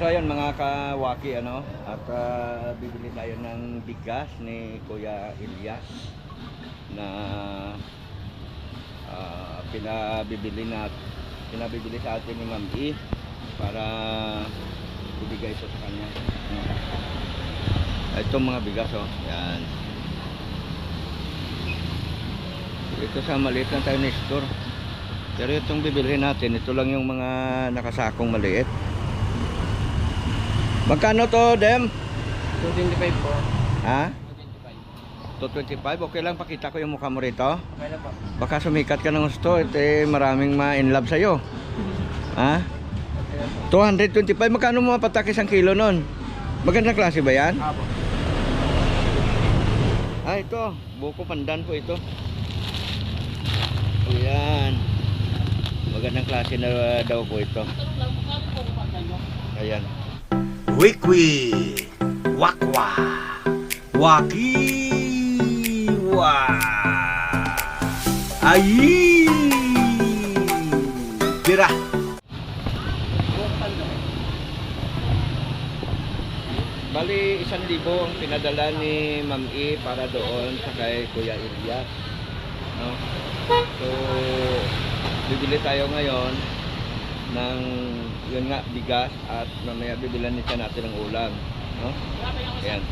So ayun mga kawaki ano at ah, bibili tayo ng bigas ni Kuya Elias na ah, pinabibili na pinabibili sa atin ni Ma'am E para ibigay sa kanya. Ah, Ito mga bigas oh. Yan. Ito sa maliit lang tayo na store. Pero itong bibilhin natin, ito lang yung mga nakasakong maliit. Magkano to, Dem? 225 po. Ha? 225. 225? Okay lang, pakita ko yung mukha mo rito. Okay na po. Baka sumikat ka ng gusto, ito eh, maraming ma-in love sa'yo. Ha? Okay na po. 225, magkano mo mapatakis ang kilo nun? Magandang klase ba yan? Apo. Ah, ito. Buko pandan po ito. O yan. Magandang klase na daw po ito. Ayan. Wikwi Wakwa. Wakiwa Ayi. Tira Bali, isang libo ang pinadala ni Ma'am E para doon sa kay Kuya Elias. No? So, bibili tayo ngayon ng yun nga, bigas at mamaya bibilan nito natin ng ulam. No? Ayan.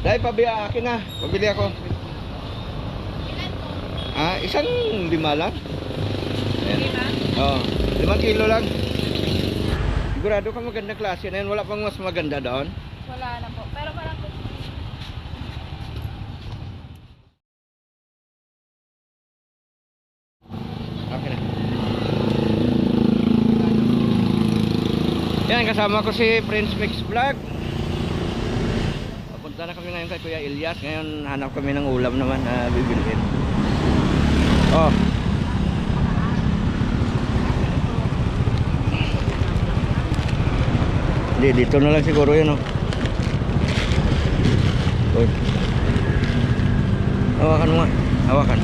Dahil pabiya akin na. Pabili ako. Ah, isang lima lang. Ayan. Oo. limang kilo lang. Sigurado ka maganda klase na yun. Wala pang mas maganda doon. Wala na po. Pero parang Okay na. Yan, kasama ko si Prince Mix Vlog. Papunta na kami ngayon kay Kuya Ilyas. Ngayon, hanap kami ng ulam naman na bibilhin. Oh. Hindi, dito na lang siguro yun, oh. Uy. Hawakan mo nga. Hawakan.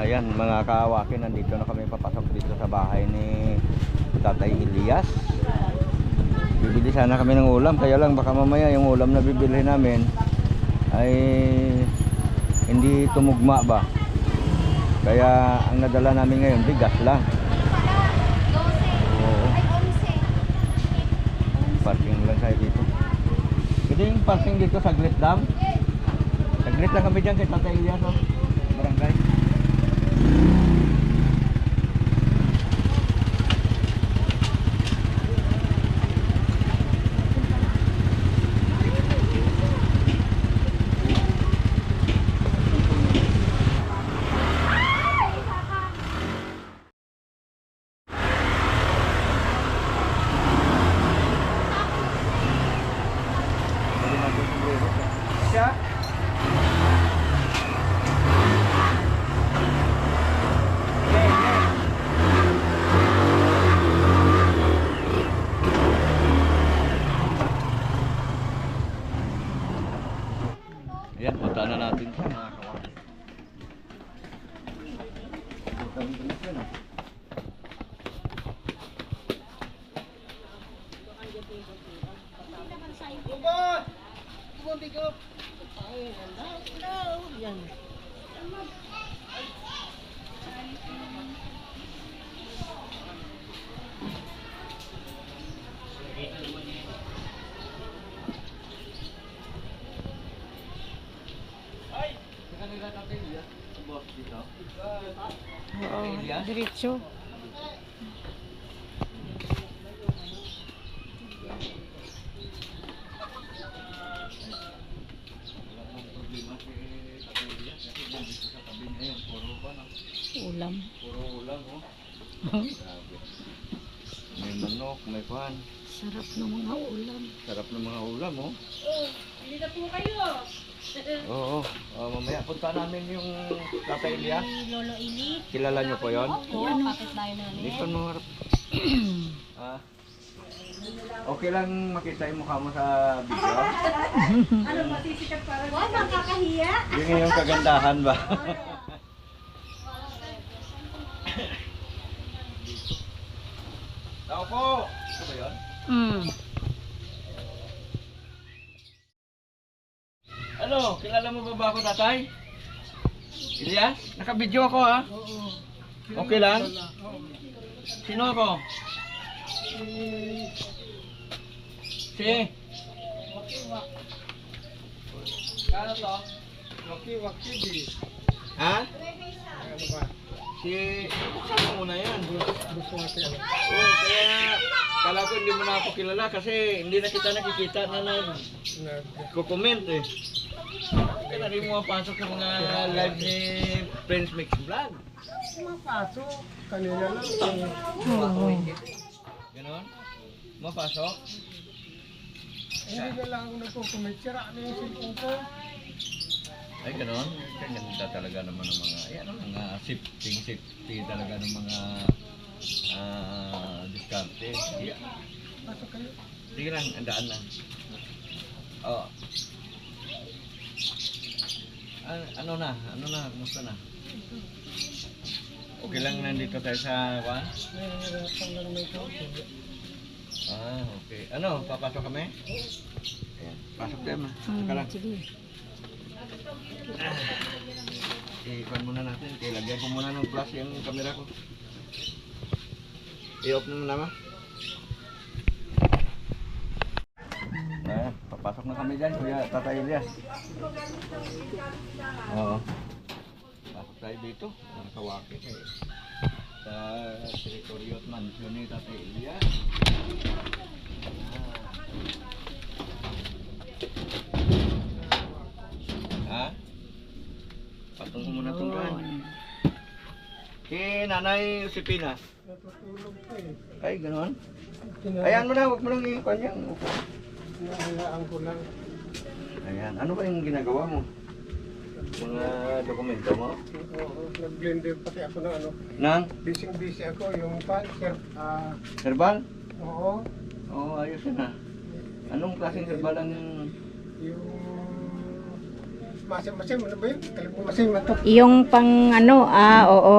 Ayan, mga kawakin, nandito na kami papasok dito sa bahay ni Tatay Elias. Bibili sana kami ng ulam, kaya lang baka mamaya yung ulam na bibili namin ay hindi tumugma ba. Kaya ang nadala namin ngayon, bigas lang. Oo, parking lang tayo dito. Pwede yung parking dito saglit lang. Saglit lang kami dyan kay Tatay Elias, no? Barangay. Siya? Ayan, punta na natin siya mga kawan. Punta na natin siya, no? Oo, diretso. Ulam. Puro ulam, oh. Grabe. May manok, may pan. Sarap ng mga ulam. Sarap ng mga ulam, oh. Hindi na po kayo. Oo. Oh, mamaya punta namin yung Tatay Elias. Lolo Ili. Kilala niyo po yon? Oo, kapit tayo namin. Dito mo harap. ah. Okay lang makita yung mukha mo sa video. Huwag nakakahiya. Yun yung kagandahan ba? Tao po! Ito ba yun? Mm. Ano? Kilala mo ba ba ako tatay? Elias? Naka-video ako ha? Okay lang? Sino ako? Si? Kano to? Waki, waki, di. Ha? Ano ba? Si... Buksan mo muna yan. Oo, kaya... Kala ko hindi mo na ako kilala kasi hindi na kita nakikita na nag-comment eh. Kaya rin mo mapasok sa mga live ni Friends Mix Vlog. Mapasok. Kanina lang. Oo. Ganon? Mapasok? Hindi na lang ako nagko-comment. Sira na yung cellphone ko. Ay, ganon? Kaya ganda talaga naman ng mga, ayan, ang mga safety, safety talaga ng mga ah diskarte. Sige, Pasok sige lang, andaan lang. Oo. An ano na? Ano na? Kumusta na? Okay lang nandito tayo sa kwan? Lang. Ah, okay. Ano, papasok kami? Ayan, pasok tayo ma. Mm, lang. sige. I-kwan muna natin. Okay, lagyan ko muna ng flash yung camera ko. I-off mo muna. Ayan, papasok na kami dyan, Kuya Tata Elias. Oo. Pasok tayo dito. Ang kawaki eh. Sa teritoryo at mansyon ni Tata Elias. Ah. Ha? Patong ko muna itong kan. Si Nanay Josepina. Natutulog ko eh. Ay, ganoon. Ayan mo na, huwag mo lang i-kwan yan. Upo. Nahayaan ko lang. Ayan. Ano ba yung ginagawa mo? Mga dokumento mo? Oo, nag-blender pati ako ng ano. Nang? Busy-busy ako yung pan, sir. Ah, Herbal? oo, Oo, ayos yun ah. Anong klaseng herbal ang... yung masim-masim, ano ba yun? Talibong masim ito. Yung pang ano, ah, oo.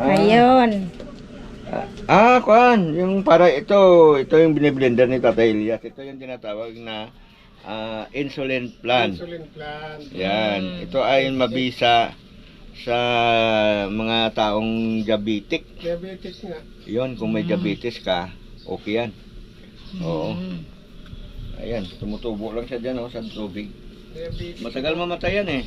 Ayun. Ah, kwan. Yung para ito, ito yung biniblender ni Tatay Elias. Ito yung tinatawag na ah, insulin plant. Insulin plant. Yan. Ito ay mabisa sa mga taong diabetic. Diabetes nga. Yon, kung may diabetes ka, okay yan. Oo. Ayan, tumutubo lang siya dyan oh, sa tubig. Matagal mamatay yan eh.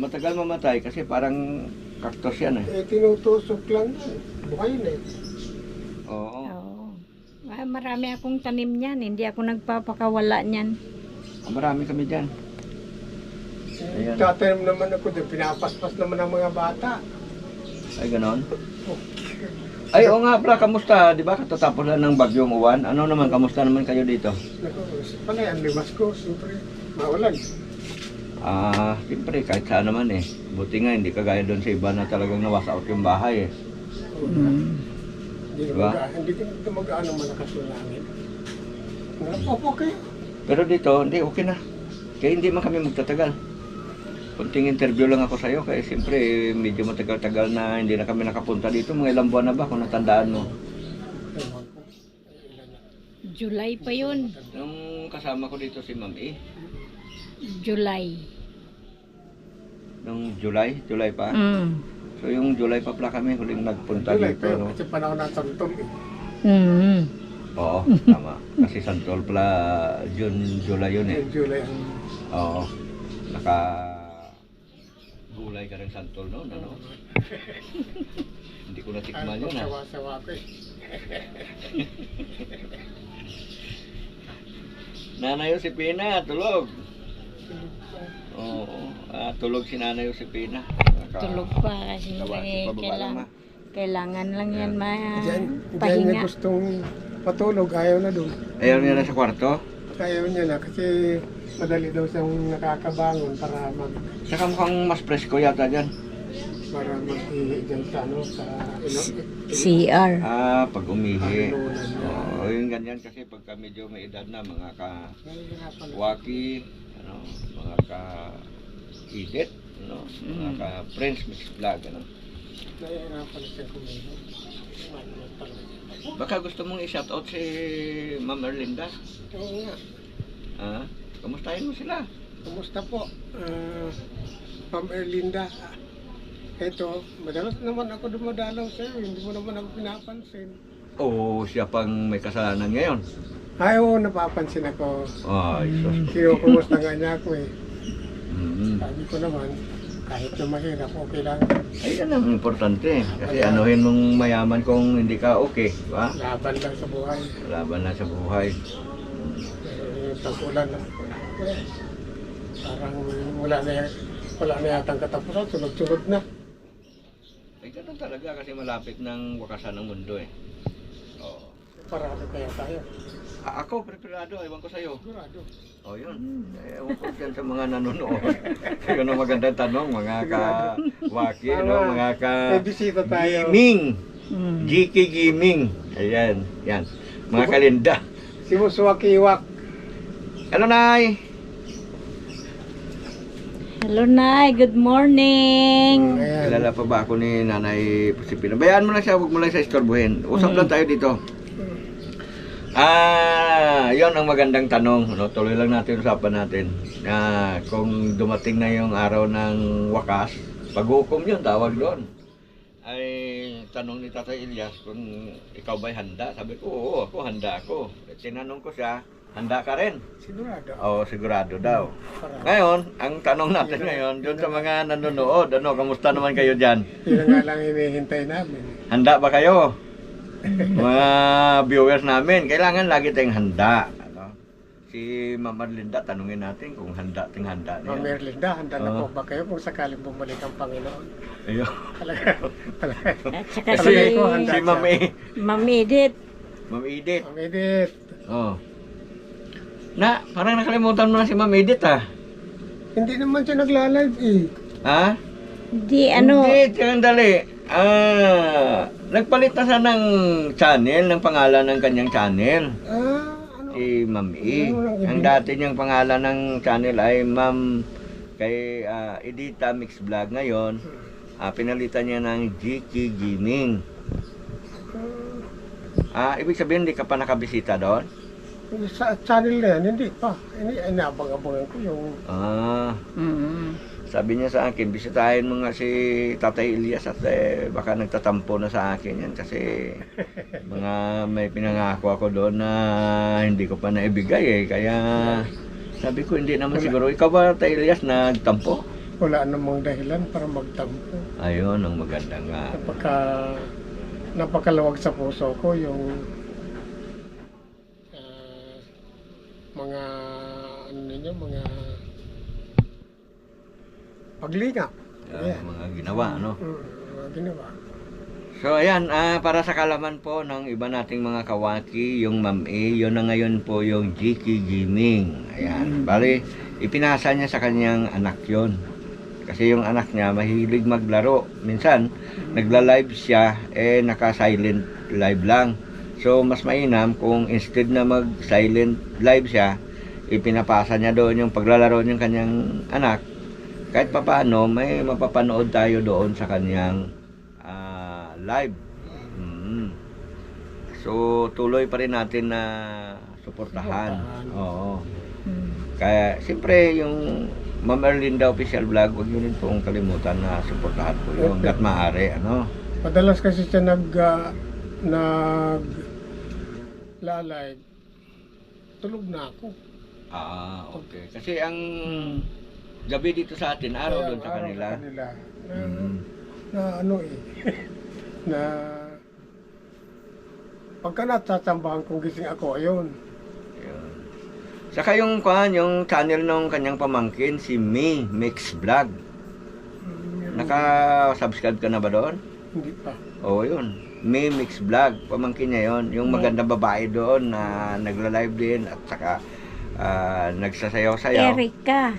Matagal mamatay kasi parang cactus yan eh. eh, tinutusok lang yan. Buhay na eh. Oo. Oo. Ah, marami akong tanim niyan. Hindi ako nagpapakawala niyan. Ah, Marami kami dyan. Ayan. Tatanim naman ako doon. Pinapaspas naman ng mga bata. Ay, ganon. Ay, oo nga, bra, kamusta? Di ba katatapos lang ng bagyong uwan? Ano naman, kamusta naman kayo dito? Naku, pala ang limas ko. Siyempre, mawalan. Ah, siyempre, kahit saan naman eh. Buti nga, hindi kagaya doon sa iba na talagang nawas out yung bahay eh. Hindi na Diba? hindi ko mag-ano malakas yung langit. Napopo kayo. Pero dito, hindi, okay na. Kaya hindi man kami magtatagal. Kunting interview lang ako sa'yo, kaya siyempre, eh, medyo matagal-tagal na hindi na kami nakapunta dito. Mga ilang buwan na ba kung natandaan mo? Na. July pa yun. Nung kasama ko dito si Ma'am E, July. nung July, July pa. Mm. So yung July pa pala kami huling nagpunta July dito. pa yun, No? kasi panahon ng santol eh. Mm. Oo, tama. Kasi Santol pala, June, July yun eh. Yung July Oo. Naka gulay ka rin Santol noon, ano? Hindi ko natikman yun ah. sawa-sawa ko eh. Nanay Josepina, tulog. Oo, ah, tulog si Nanay Josepina. Naka- Tulog pa kasi Gawa, eh, pababa lang, kailangan, ma. kailangan lang yan ma Diyan, diyan niya pahinga. gustong patulog, ayaw na doon. Ayaw niya na sa kwarto. Ayaw niya na kasi madali daw siyang nakakabangon para mag Saka mukhang mas presko yata dyan. para mag-ihi dyan sa ano, sa ino, CR. Ah, pag umihi. Oo, yung ganyan kasi pagka medyo may edad na, mga ka Nahihirapan na. waki, ano, mga ka edit, ano, mga ka French mixed vlog, ano. Nahihirapan na siya kumilos. Ano talaga. Baka gusto mong i-shoutout si Ma'am Erlinda. Oo nga. Ah, kamustahin mo sila? Kumusta po? Ah, Ma'am Erlinda. Ito, madalas naman ako dumadalaw sa'yo. Hindi mo naman ako pinapansin. Oo, siya pang may kasalanan ngayon. Ay, oo, napapansin ako. Ay, sus. Kinukumusta nga niya ako eh. Mm. Sabi ko naman, kahit na mahirap, okay lang. Ay, yan ang importante. Kasi anuhin mong mayaman kung hindi ka okay, di ba? Laban lang sa buhay. Laban na sa buhay. Yung tag-ulan na. eh, Parang wala na, wala na yatang katapusan, sunod-sunod na. Ay, ganun talaga kasi malapit ng wakasan ng mundo eh. Oo. Parami kaya tayo. A- ako, preparado. Ewan ko sa'yo. Sigurado. O yun. Eh, Ewan ko dyan sa mga nanonood. Yun ang magandang tanong, mga ka-waki, no? mga ka... May bisita tayo. Gaming. Mm. GK Gaming. Ayan, yan. Mga kalinda. Si Muswakiwak. Hello, Nay. Hello Nay, good morning. Ayan. Kilala pa ba ako ni Nanay Pusipino? Bayaan mo lang siya, huwag mo lang siya istorbohin. Usap lang tayo dito. Ah, yon ang magandang tanong. No? Tuloy lang natin usapan natin. Na kung dumating na yung araw ng wakas, pag-hukom yun, tawag doon. Ay, tanong ni Tatay Ilyas kung ikaw ba'y handa. Sabi ko, oo, ako handa ako. Tinanong ko siya, handa ka rin? Sigurado. Oo, sigurado daw. Parang. Ngayon, ang tanong natin ngayon, doon sa mga nanonood, ano, kamusta naman kayo dyan? Yun nga lang hinihintay namin. Handa ba kayo? Mga viewers namin, kailangan lagi tayong handa. Ano? Si Linda, tanungin natin kung handa ting handa Ma'am niya. Merlinda, handa na po ba kayo kung sakaling bumalik ang Panginoon? Ayun. Talaga. talaga. At saka si Palagay ko handa Si Ma'am E. Ma'am Edith. Ma'am Edith. Ma'am Edith, Oh. Na, parang nakalimutan mo na si Ma'am Edith ah. Hindi naman siya nagla-live eh. Ha? Di ano, Hindi, tingnan dali. Ah, nagpalit na siya ng channel, ng pangalan ng kanyang channel. Ah, ano? Si Ma'am E. Lang, Ang dati niyang pangalan ng channel ay Ma'am kay ah, Edita Mix Vlog ngayon. ah, pinalitan niya ng GK Gaming. Ah, ibig sabihin hindi ka pa nakabisita doon? Sa channel na yan, hindi pa. Hindi, inabang-abangan ko yung... Ah, mm, sabi niya sa akin, bisitahin mo nga si Tatay Elias at eh, baka nagtatampo na sa akin yan kasi mga may pinangako ako doon na hindi ko pa naibigay eh. Kaya sabi ko hindi naman siguro. Ikaw ba Tatay Elias nagtampo? Wala namang dahilan para magtampo. Ayun, ang maganda nga. Napaka... Napakalawag sa puso ko yung... ah, mga... Ano ninyo, mga... Paglingap. Ah, Yeah. mga ginawa, no? Mm, mga ginawa. So ayan, ah, para sa kalaman po ng iba nating mga kawaki, yung Ma'am A, yun na ngayon po yung GK Gaming. Ayan, bali, ipinasa niya sa kanyang anak yon. Kasi yung anak niya mahilig maglaro. Minsan, nagla-live siya, eh naka-silent live lang. So mas mainam kung instead na mag-silent live siya, ipinapasa niya doon yung paglalaro ng kanyang anak. Kahit papaano, may mapapanood tayo doon sa kanyang ah, live. Mm. So, tuloy pa rin natin na suportahan. Oo. mm. Kaya, siyempre, yung Ma'am Erlinda Official Vlog, huwag niyo rin pong kalimutan na suportahan po yung Okay. hanggat maaari. Ano? Madalas kasi siya nag... ah, nag... la-live. Tulog na ako. Ah, okay. Kasi ang gabi dito sa atin, araw doon sa kanila. kanila. Na, Mm. na ano eh. na... Pagka natatambahan kong gising ako, ayun. Yun. Saka yung kwan, yung channel ng kanyang pamangkin, si May Mix Vlog. Mm, Naka-subscribe ka na ba doon? Hindi pa. Oo, yun. May Mix Vlog. Pamangkin niya yun. Yung magandang babae doon na nagla-live din at saka ah, nagsasayaw-sayaw. Erika.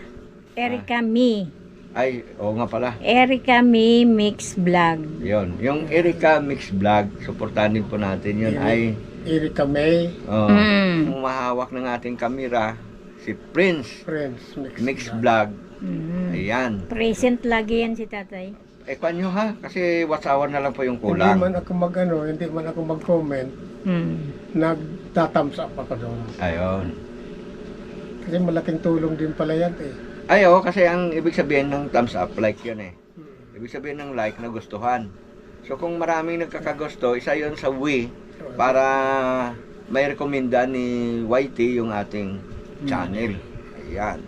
Erika Me. Ay, oo nga pala. Erika Me Mix Vlog. Yun. Yung Erika Mix Vlog, supportahan din po natin yun. Ay, Erika May, oh, Mm. yung mahawak ng ating kamera, si Prince Friends, Mix, Mix Vlog. Vlog. Mm. Ayan. Present lagi yan si tatay. Eh, kwan nyo ha? Kasi hour na lang po yung Hindi kulang. man ako mag ano, hindi man ako mag-comment, Mm. nagtatams up ako doon. Ayun. Kasi malaking tulong din pala yan eh. Ay, oo, kasi ang ibig sabihin ng thumbs up, like yun eh. Ibig sabihin ng like na gustuhan. So kung maraming nagkakagusto, isa yon sa Wii para may rekomenda ni YT yung ating channel. Ayan.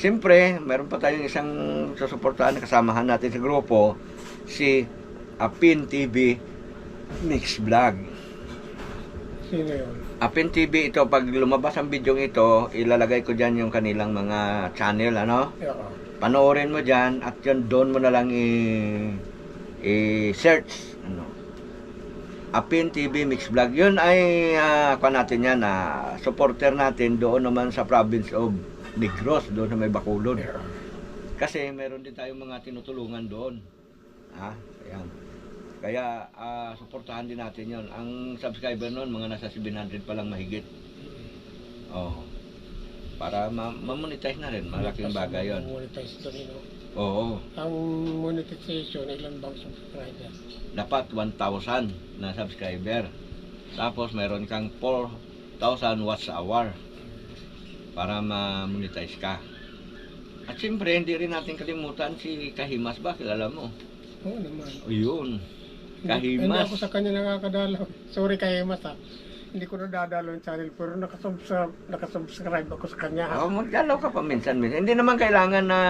Siyempre, meron pa tayong isang susuportahan na kasamahan natin sa grupo, si Apin TV Mix Vlog. Sino yun? Apin TV ito, pag lumabas ang video ito, ilalagay ko dyan yung kanilang mga channel, ano? Oo. panoorin mo dyan at yun doon mo na lang i- i-search ano? Apin TV Mix Vlog. Yun ay uh, natin yan na supporter natin doon naman sa province of Negros doon sa may Bacolod. Kasi meron din tayong mga tinutulungan doon. Ha ayan kaya ah, suportahan din natin yon ang subscriber noon mga nasa 700 pa lang mahigit oh para ma- ma-monetize na rin malaking bagay yon Monetize you know. Oo, Ang monetization, ilan bang subscriber? dapat 1,000 na subscriber. Tapos meron kang 4,000 watts hour para ma-monetize ka. At siyempre, hindi rin natin kalimutan si Kahimas ba? Kilala mo? Oo naman. O yun. Hindi, Kahimas. ako sa kanya nakakadalaw. Sorry Kahimas ha. Hindi ko na dadalaw yung channel pero nakasubscribe, nakasubscribe ako sa kanya ha. Oh, magdalaw ka pa minsan, minsan. Hindi naman kailangan na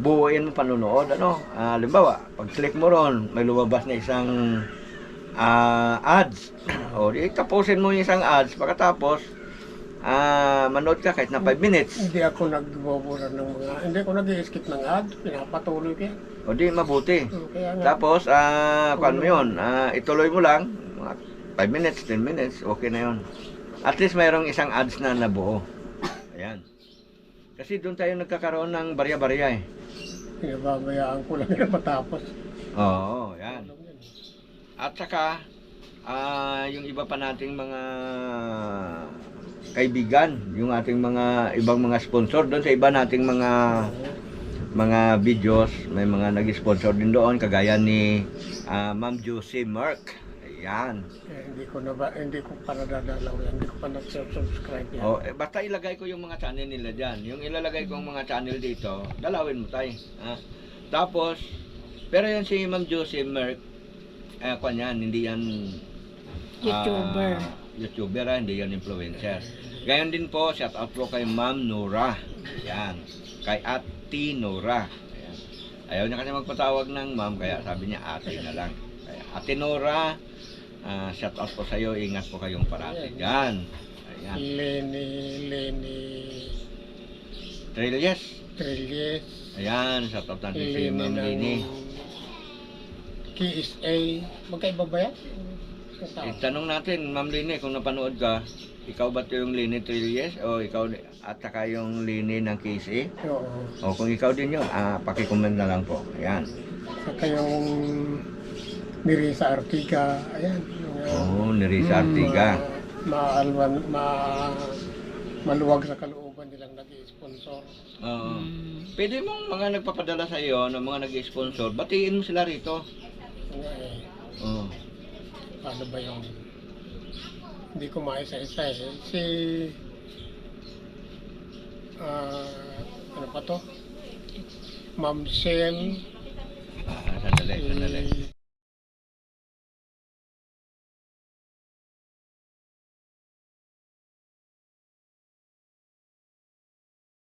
buuin mo panunood. Ano? Ah, halimbawa, pag click mo ron, may lumabas na isang ah, ads. o, di tapusin mo yung isang ads. Pagkatapos, ah, manood ka kahit na 5 minutes. Hindi ako nagbubura ng mga, hindi ako nag-skip ng ad, pinapatuloy ko yan. O di, mabuti. So, Kaya nga, Tapos, ah, kuan mo yun, ah, ituloy mo lang, mga 5 minutes, 10 minutes, okay na yun. At least mayroong isang ads na nabuo. Ayan. Kasi doon tayo nagkakaroon ng barya-barya eh. Pinababayaan ko lang na matapos. Oo, yan. At saka, ah, yung iba pa nating mga kaibigan, yung ating mga ibang mga sponsor doon sa iba nating mga mga videos, may mga nag-sponsor din doon kagaya ni ah, Ma'am Josie Merck. Ayan. Eh, hindi ko na ba, hindi ko pa nadadalaw yan. Hindi ko pa nag-subscribe yan. Oh, eh, basta ilagay ko yung mga channel nila diyan. Yung ilalagay kong mga channel dito, dalawin mo tay. Ha? Tapos, pero yung si Ma'am Josie Merck, eh, kwan yan, hindi yan YouTuber. YouTuber, ah, hindi yan influencer. Gayon din po, shout out po kay Ma'am Nora. Yan. Kay Ate Nora. Ayan. Ayaw niya kasi magpatawag ng ma'am, kaya sabi niya ate na lang. Kaya, Ate Nora, ah, shout out po sa iyo, ingat po kayong parati. Yan. Ayan. Lenny, Lenny Trillies. Trilles. Ayan, shout out natin si Ma'am ng Lini. KSA. Magkaiba ba yan? Itanong natin, Ma'am Lini, kung napanood ka, ikaw ba to yung Lini Trillies o ikaw at saka yung Lini ng KSA? Oo. O kung ikaw din yun, ah, pakicomment na lang po. Ayan. Saka yung Mirisa Artiga. Ayan. Yung, Oo, oh, ni Risa Artiga. Ma, maalwan, ma, maluwag sa kalooban nilang nag-sponsor. Oo. Mm. Pwede mong mga nagpapadala sa iyo, ng mga nag-sponsor, batiin mo sila rito. Nga eh, Oo. Paano ba yung hindi ko maisa-isa eh. Si ah ano pa to? Ma'am Shell, Ah, sandali, sandali.